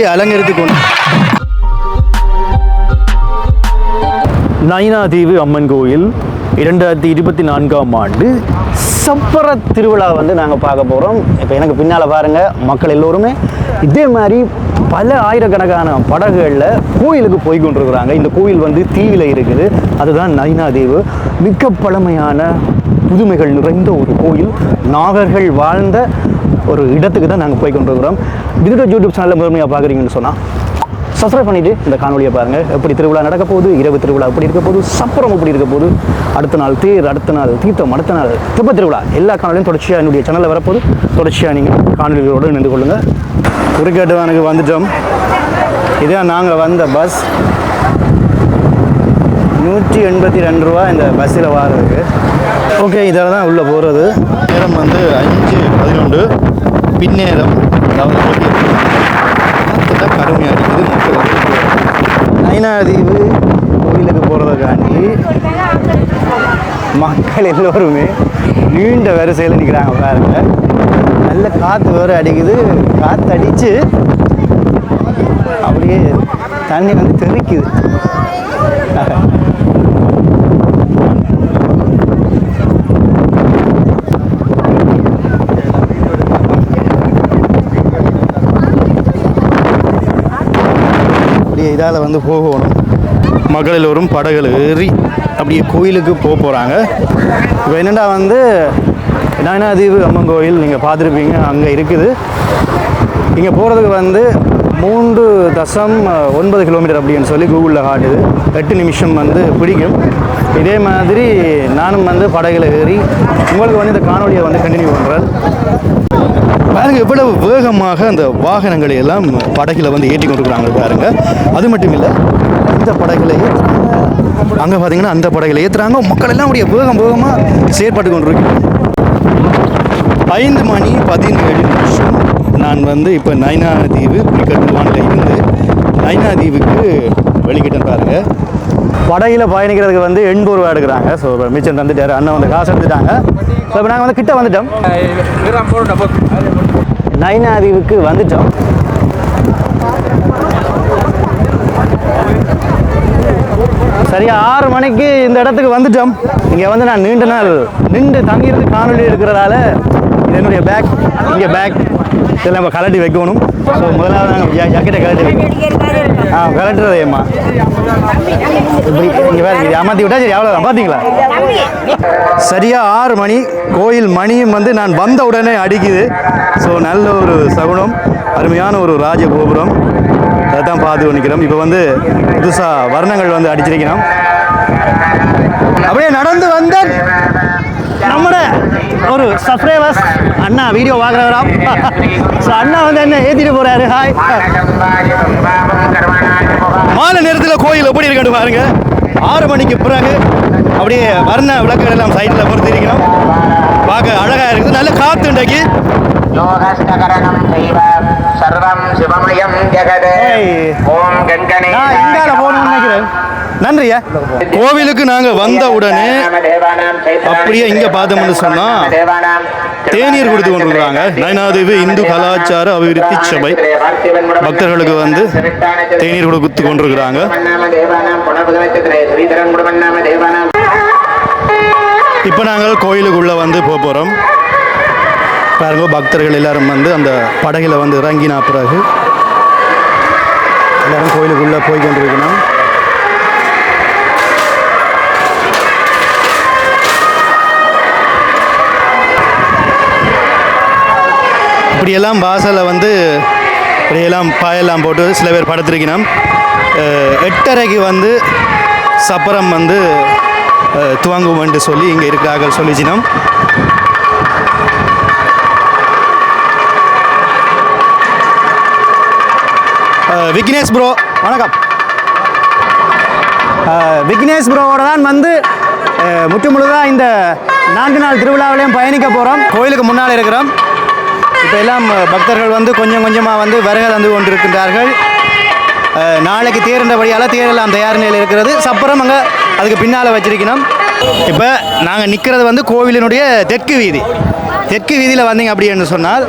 இப்படி அலங்கரித்து கொண்டு. நயினாதீவு அம்மன் கோயில் இரண்டாயிரத்தி இருபத்தி நான்காம் ஆண்டு சப்பர திருவிழா வந்து நாங்கள் பார்க்க போகிறோம் இப்போ எனக்கு பின்னால் பாருங்கள் மக்கள் எல்லோருமே. இதே மாதிரி பல ஆயிரக்கணக்கான படகுகளில் கோயிலுக்கு போய் கொண்டிருக்கிறாங்க. இந்த கோயில் வந்து தீவில் இருக்குது. அதுதான் நயினாதீவு மிக பழமையான புதுமைகள் நிறைந்த ஒரு கோயில். நாகர்கள் வாழ்ந்த ஒரு இடத்துக்கு தான் நாங்கள் போய் கொண்டிருக்கிறோம். விதுட யூடியூப் சேனலில் முதன்மையாக பார்க்குறீங்கன்னு சொன்னால் சப்ஸ்கிரைப் பண்ணிவிட்டு இந்த காணொலியை பாருங்கள் எப்படி திருவிழா நடக்க போகுது இரவு திருவிழா எப்படி இருக்க போகுது சப்பரம் எப்படி இருக்க போகுது அடுத்த நாள் தேர் அடுத்த நாள் தீர்த்தம் அடுத்த நாள் திருப்ப திருவிழா எல்லா காணொலியும் தொடர்ச்சியாக என்னுடைய சேனலில் வரப்போகுது. தொடர்ச்சியாக நீங்கள் காணொலிகளோடு நின்று கொள்ளுங்கள் குறுக்கேட்டுவானுக்கு வந்துட்டோம். இதான் நாங்கள் வந்த பஸ் நூற்றி எண்பத்தி ரெண்டு ரூபா இந்த பஸ்ஸில் வாரதுக்கு ஓகே இதில் தான் உள்ளே போகிறது நேரம் வந்து அஞ்சு பதினொன்று. பின்னேரம். அதாவது கடுமையாக இருக்குது நயினாதீவு கோயிலுக்கு போகிறதுக்காண்டி மக்கள் எல்லோருமே நீண்ட வரிசையில் நிற்கிறாங்க பாருங்க. நல்ல காற்று வேறு அடிக்குது. காற்று அடித்து அப்படியே தண்ணி வந்து தெறிக்குது. மேலே வந்து போகணும். மக்கள் எல்லோரும் படகுல ஏறி அப்படியே கோயிலுக்கு போக போகிறாங்க இப்போ என்னென்னா வந்து நயனாதீவு அம்மன் கோயில் நீங்கள் பார்த்துருப்பீங்க அங்கே இருக்குது. இங்கே போகிறதுக்கு வந்து மூன்று தசம் ஒன்பது கிலோமீட்டர் அப்படின்னு சொல்லி கூகுளில் காட்டுது. எட்டு நிமிஷம் வந்து பிடிக்கும். இதே மாதிரி நானும் வந்து படகுல ஏறி உங்களுக்கு வந்து இந்த காணொலியை வந்து கண்டினியூ பண்ணுறேன் பாருங்க எவ்வளவு வேகமாக அந்த வாகனங்களை எல்லாம் படகில் வந்து ஏற்றி கொண்டிருக்கிறாங்க பாருங்க. அது மட்டும் இல்லை இந்த படகில் ஏற்றுறாங்க அங்கே பார்த்தீங்கன்னா அந்த படகில் ஏற்றுறாங்க மக்கள் எல்லாம் அப்படியே வேகம் வேகமாக செயற்பட்டு கொண்டிருக்கு ஐந்து மணி பதினேழு நிமிஷம். நான் வந்து இப்போ நைனா நைனாதீவு குளிக்கட்டுவானில் இருந்து நைனாதீவுக்கு வெளிக்கிட்டேன் பாருங்கள் படகுல பயணிக்கிறதுக்கு வந்து எண்பது ரூபா எடுக்கிறாங்க. ஸோ மிச்சம் தந்துட்டார். அண்ணன் வந்து காசு எடுத்துட்டாங்க. ஸோ இப்போ நாங்கள் வந்து கிட்ட வந்துட்டோம். நைனாதீவுக்கு வந்துட்டோம். சரியா ஆறு மணிக்கு இந்த இடத்துக்கு வந்துட்டோம். இங்கே வந்து நான் நீண்ட நாள் நின்று தங்கியிருந்து காணொலி எடுக்கிறதால என்னுடைய பேக் இங்கே பேக் இதெல்லாம் நம்ம கலட்டி வைக்கணும். ஸோ முதலாவது நாங்கள் ஜாக்கெட்டை கலட்டி வைக்கணும் ஆ கலட்டுறதேம்மா இப்படி நீங்கள் வேறு இது அமர்த்தி விட்டா சரி அவ்வளோதான் பார்த்தீங்களா சரியா ஆறு மணி கோயில் மணியும் வந்து நான் வந்த உடனே அடிக்குது. ஸோ நல்ல ஒரு சகுனம் அருமையான ஒரு ராஜகோபுரம். அதை தான் பார்த்து நிற்கிறோம் இப்போ வந்து புதுசாக வர்ணங்கள் வந்து அடிச்சிருக்கிறோம். அப்படியே நடந்து வந்தேன். நம்மட ஒரு சப்ஸ்கிரைபர்ஸ் அண்ணா வீடியோ பார்க்குறவராம். ஸோ அண்ணா வந்து என்ன ஏற்றிட்டு போகிறாரு ஹாய் மாலை நேரத்தில் கோயில் எப்படி இருக்கணும் பாருங்க. ஆறு மணிக்கு பிறகு அப்படியே வர்ண விளக்குகள் எல்லாம் சைடில் பொறுத்து இருக்கிறோம் பார்க்க அழகாக இருக்குது. நல்ல காற்று இன்றைக்கு. சர்வம் சிவமயம் ஜெகத். ஓம் கங்கணே நான் இங்கால போகணும்னு நினைக்கிறேன். நன்றியா? கோவிலுக்கு நாங்கள் வந்த உடனே அப்படியே இங்க பார்த்தோம்னு சொன்னா தேநீர் கொடுத்து கொண்டிருக்கிறாங்க. நயனாதேவி இந்து கலாச்சார அபிவிருத்தி சபை. பக்தர்களுக்கு வந்து தேநீர் கொடுத்து கொண்டிருக்கிறாங்க. இப்போ நாங்கள் கோயிலுக்குள்ள வந்து போக போகிறோம் பாருங்க பக்தர்கள் எல்லாரும் வந்து அந்த படகில் வந்து இறங்கினா பிறகு எல்லாரும் கோயிலுக்குள்ளே போய் கொண்டிருக்கணும். இப்படியெல்லாம் வாசலில் வந்து இப்படியெல்லாம் பாயெல்லாம் போட்டு சில பேர் படுத்திருக்கணும். எட்டரைக்கு வந்து சப்பரம் வந்து அஹ், துவங்கும் என்று சொல்லி இங்கே இருக்கிறார்கள் சொல்லிச்சினோம். விக்னேஷ் ப்ரோ வணக்கம். விக்னேஷ் ப்ரோவோட தான் வந்து முற்று முழுதாக இந்த நான்கு நாள் திருவிழாவிலையும் பயணிக்க போகிறோம் கோயிலுக்கு முன்னால் இருக்கிறோம். இப்போ எல்லாம் பக்தர்கள் வந்து கொஞ்சம் கொஞ்சமாக வந்து வருகை தந்து கொண்டிருக்கின்றார்கள். நாளைக்கு தேர்ன்றபடியால் தேரெல்லாம் தயார் நிலையில் இருக்கிறது. சப்பரம் அங்கே அதுக்கு பின்னால் வச்சிருக்கணும். இப்போ நாங்கள் நிற்கிறது வந்து கோவிலினுடைய தெற்கு வீதி. தெற்கு வீதியில் வந்தீங்க அப்படின்னு சொன்னால்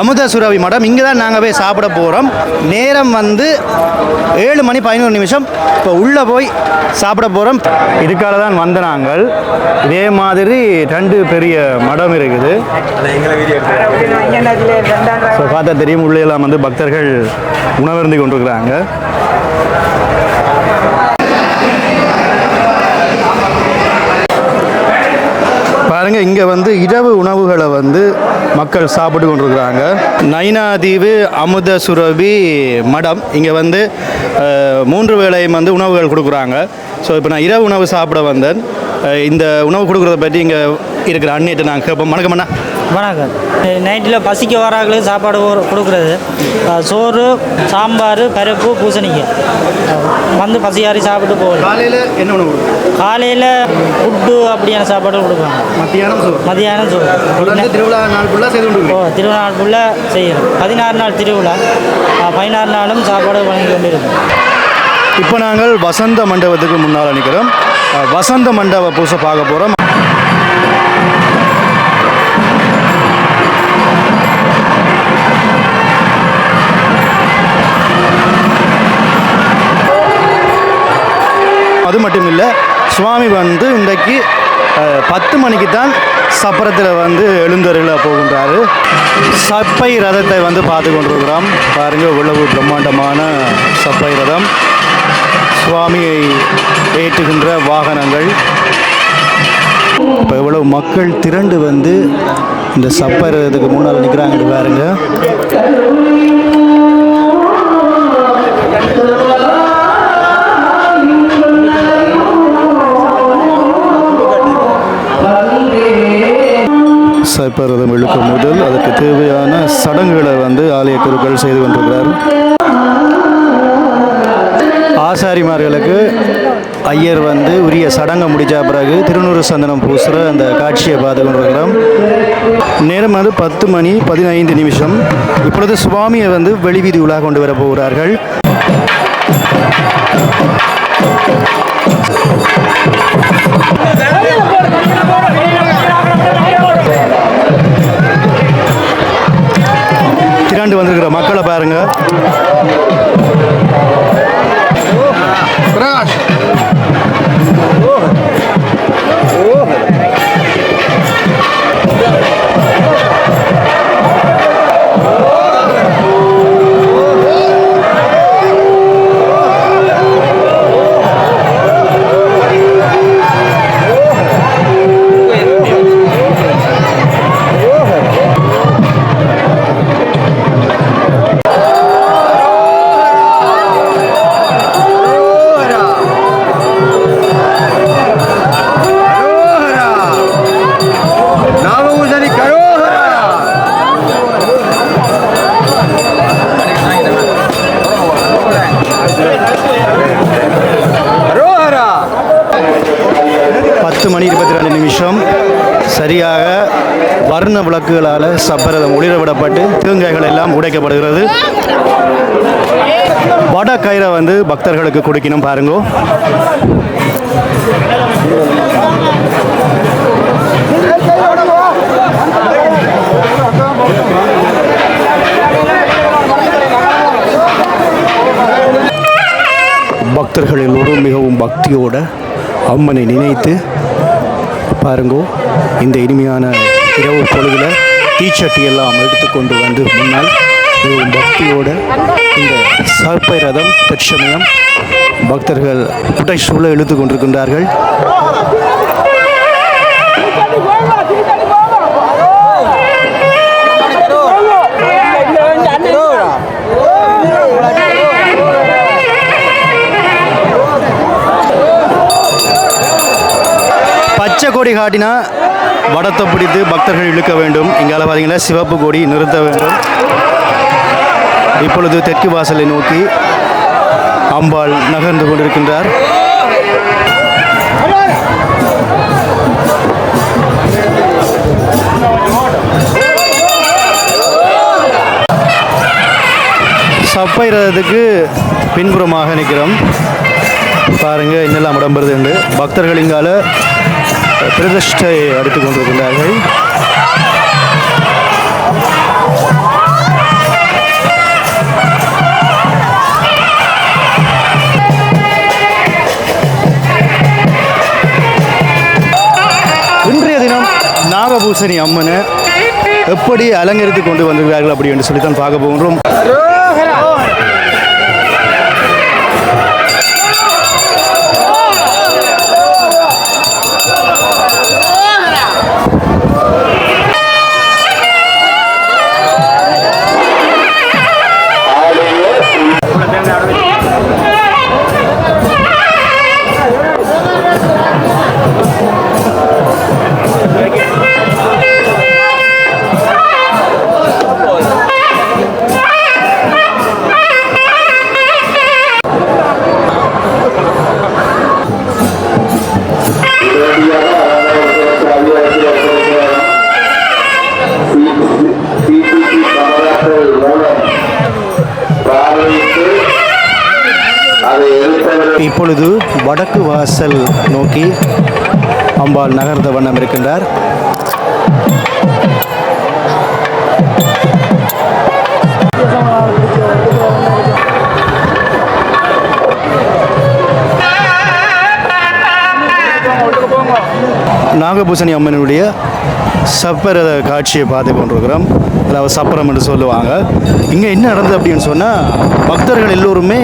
அமுத சுரவி மடம். இங்கே தான் நாங்கள் போய் சாப்பிட போகிறோம் நேரம் வந்து ஏழு மணி பதினோரு நிமிஷம். இப்போ உள்ளே போய் சாப்பிட போகிறோம் இதுக்காக தான் வந்த நாங்கள். இதே மாதிரி ரெண்டு பெரிய மடம் இருக்குது. ஸோ பார்த்தா தெரியும் உள்ளே எல்லாம் வந்து பக்தர்கள் உணவருந்து கொண்டிருக்கிறாங்க. பாருங்க இங்கே வந்து இரவு உணவுகளை வந்து மக்கள் சாப்பிட்டு கொண்டிருக்கிறாங்க. நைனாதீவு அமுத சுரபி மடம். இங்கே வந்து மூன்று வேளையும் வந்து உணவுகள் கொடுக்குறாங்க. ஸோ இப்போ நான் இரவு உணவு சாப்பிட வந்தேன். இந்த உணவு கொடுக்குறத பற்றி இங்கே இருக்கிற அண்ணிட்ட நான் கேட்போம். வணக்கம் அண்ணா. வணக்கம் நைட்டில் பசிக்க வராங்களுக்கு சாப்பாடு கொடுக்குறது. சோறு சாம்பார் பருப்பு பூசணிக்காய் வந்து பசியாரி சாப்பிட்டு போகலாம் காலையில் என்ன உணவு காலையில் ஃபுட்டு அப்படியான சாப்பாடு கொடுப்பாங்க. மத்தியானம் சோறு. மதியானம் சோறு. திருவிழா நாள் ஃபுல்லாக செய்து ஓ திருவிழா ஃபுல்லாக செய்யணும் பதினாறு நாள் திருவிழா. பதினாறு நாளும் சாப்பாடு வழங்கி கொண்டு இருக்கும் இப்போ நாங்கள் வசந்த மண்டபத்துக்கு முன்னால் நிற்கிறோம். வசந்த மண்டப பூசை பார்க்க போகிறோம் அது மட்டும் இல்லை சுவாமி வந்து இன்றைக்கு பத்து மணிக்கு தான் சப்பரத்தில் வந்து எழுந்தருள போகின்றாரு. சப்பை ரதத்தை வந்து பார்த்து கொண்டிருக்கிறோம். பாருங்கள் இவ்வளவு பிரம்மாண்டமான சப்பை ரதம். சுவாமியை ஏற்றுகின்ற வாகனங்கள். இப்போ இவ்வளவு மக்கள் திரண்டு வந்து இந்த சப்பை ரதத்துக்கு முன்னால் நிற்கிறாங்க பாருங்கள் சைப்பரதம் இழுக்கும் முதல். அதற்கு தேவையான சடங்குகளை வந்து ஆலய குருக்கள் செய்து கொண்டிருக்கிறார். ஆசாரிமார்களுக்கு ஐயர் வந்து உரிய சடங்கை முடித்த பிறகு திருநூறு சந்தனம் பூசுகிற அந்த காட்சியை பார்த்து கொண்டிருக்கிறோம். நேரம் வந்து பத்து மணி பதினைந்து நிமிஷம். இப்பொழுது சுவாமியை வந்து வெளிவீதி உலா கொண்டு வர போகிறார்கள். திரண்டு வந்திருக்கிற மக்களை பாருங்க. பத்து விளக்குகளால் சப்பரதம் ஒளிர விடப்பட்டு தேங்காய்கள் எல்லாம் உடைக்கப்படுகிறது. வட கயிறை வந்து பக்தர்களுக்கு கொடுக்கணும் பாருங்கோ. பக்தர்கள் எல்லோரும் மிகவும் பக்தியோட அம்மனை நினைத்து பாருங்கோ இந்த இனிமையான இரவு பொழுதில் தீச்சட்டி எல்லாம் எடுத்துக்கொண்டு வந்து முன்னால் மிகவும் இந்த சர்ப்பை ரதம் தற்சமயம் பக்தர்கள் புடை சூழ இழுத்து கொண்டிருக்கின்றார்கள். பச்சை கொடி காட்டினா வடத்தை பிடித்து பக்தர்கள் இழுக்க வேண்டும். இங்கால பார்த்தீங்கன்னா சிவப்பு கொடி நிறுத்த வேண்டும். இப்பொழுது தெற்கு வாசலை நோக்கி அம்பாள் நகர்ந்து கொண்டிருக்கின்றார். சப்பை ரதத்துக்கு பின்புறமாக நிற்கிறோம். பாருங்கள் என்னெல்லாம் உடம்புறது என்று பக்தர்கள் இங்கால பிரதிஷ்டை அடித்துக் கொண்டிருக்கிறார்கள் இன்றைய தினம் நாகபூசணி அம்மனை எப்படி அலங்கரித்து கொண்டு வந்திருக்கிறார்கள் அப்படி என்று சொல்லித்தான் பார்க்க போகின்றோம். வடக்கு வாசல் நோக்கி அம்பாள் நகர்ந்த வண்ணம் இருக்கின்றார். நாகபூசணி அம்மனுடைய சப்பர காட்சியை பார்த்து கொண்டிருக்கிறோம். அதாவது சப்பரம் என்று சொல்லுவாங்க. இங்கே என்ன நடந்தது அப்படின்னு சொன்னால் பக்தர்கள் எல்லோருமே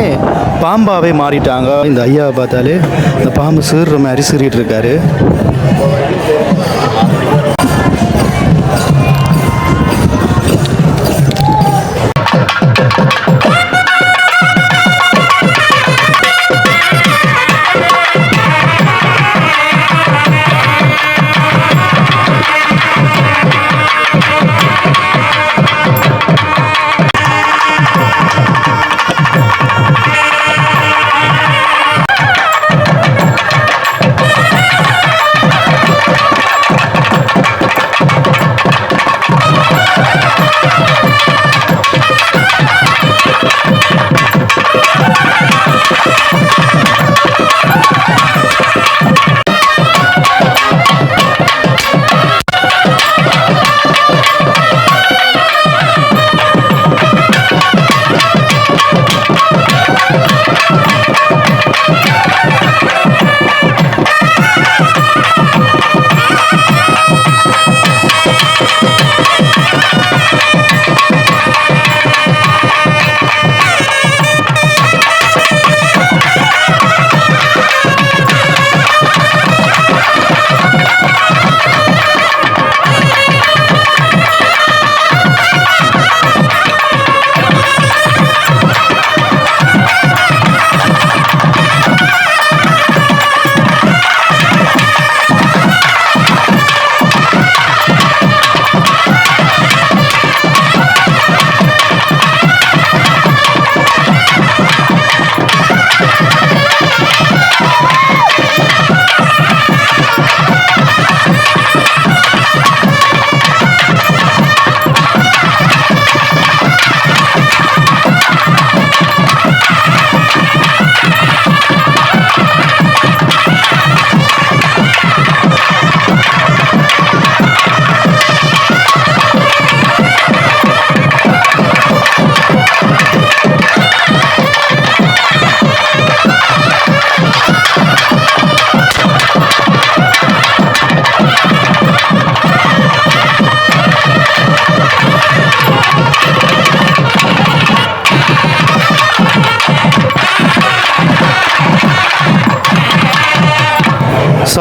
பாம்பாவே மாறிட்டாங்க. இந்த ஐயாவை பார்த்தாலே இந்த பாம்பு சீர்ற மாதிரி சீறிட்டு இருக்காரு.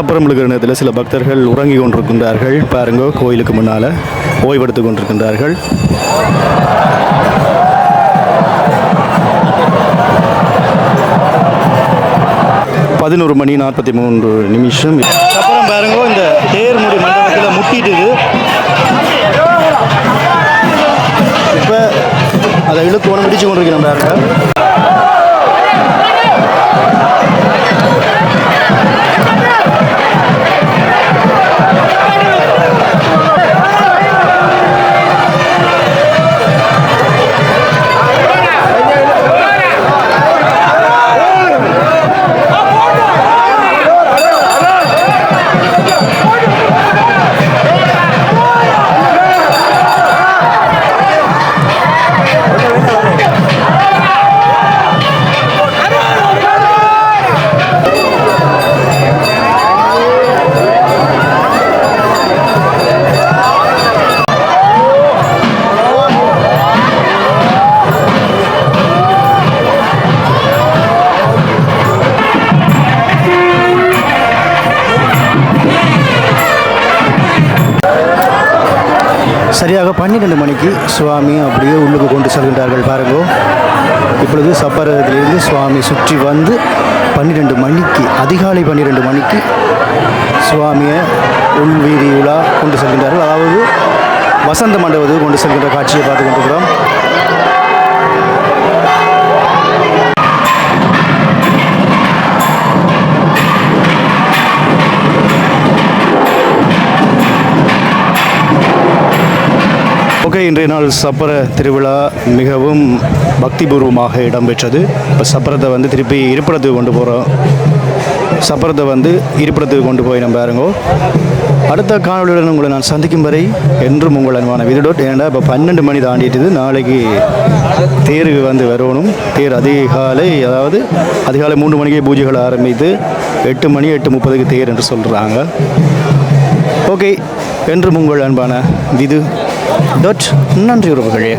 சப்பரம் எழுகிற நேரத்தில் சில பக்தர்கள் உறங்கி கொண்டிருக்கின்றார்கள். பாருங்க கோயிலுக்கு முன்னால் ஓய்வெடுத்து கொண்டிருக்கின்றார்கள். பதினோரு மணி நாற்பத்தி மூன்று நிமிஷம். அப்புறம் பாருங்க இந்த தேர்முடி மண்டபத்தில் முட்டிட்டுது. இப்போ அதை இழுக்கு ஒன்று பிடிச்சு கொண்டிருக்கிறோம் பாருங்க. சுவாமி அப்படியே உள்ளுக்கு கொண்டு செல்கின்றார்கள் பாருங்க. இப்பொழுது சப்பரத்திலிருந்து சுவாமி சுற்றி வந்து பன்னிரெண்டு மணிக்கு அதிகாலை பன்னிரெண்டு மணிக்கு சுவாமியை உள் வீதி உலா கொண்டு செல்கின்றார்கள். அதாவது வசந்த மண்டபத்துக்கு கொண்டு செல்கின்ற காட்சியை பார்த்து கொண்டிருக்கிறோம். ஓகே இன்றைய நாள் சப்பர திருவிழா மிகவும் பக்திபூர்வமாக இடம்பெற்றது. இப்போ சப்பரத்தை வந்து திருப்பி இருப்பிடத்துக்கு கொண்டு போகிறோம் சப்பரத்தை வந்து இருப்பிடத்துக்கு கொண்டு போய் நம்ம பாருங்கோ அடுத்த காணொலியுடன் உங்களை நான் சந்திக்கும் வரை என்றும் உங்கள் அன்பான விதுடோட். ஏன்னா இப்போ பன்னெண்டு மணி தாண்டிட்டுது நாளைக்கு தேருக்கு வந்து வரணும் தேர் அதிகாலை அதாவது அதிகாலை மூன்று மணிக்கே பூஜைகள் ஆரம்பித்து எட்டு மணி எட்டு முப்பதுக்கு தேர் என்று சொல்கிறாங்க ஓகே என்றும் உங்கள் அன்பான விது டொட் நன்றி உறவுகளே.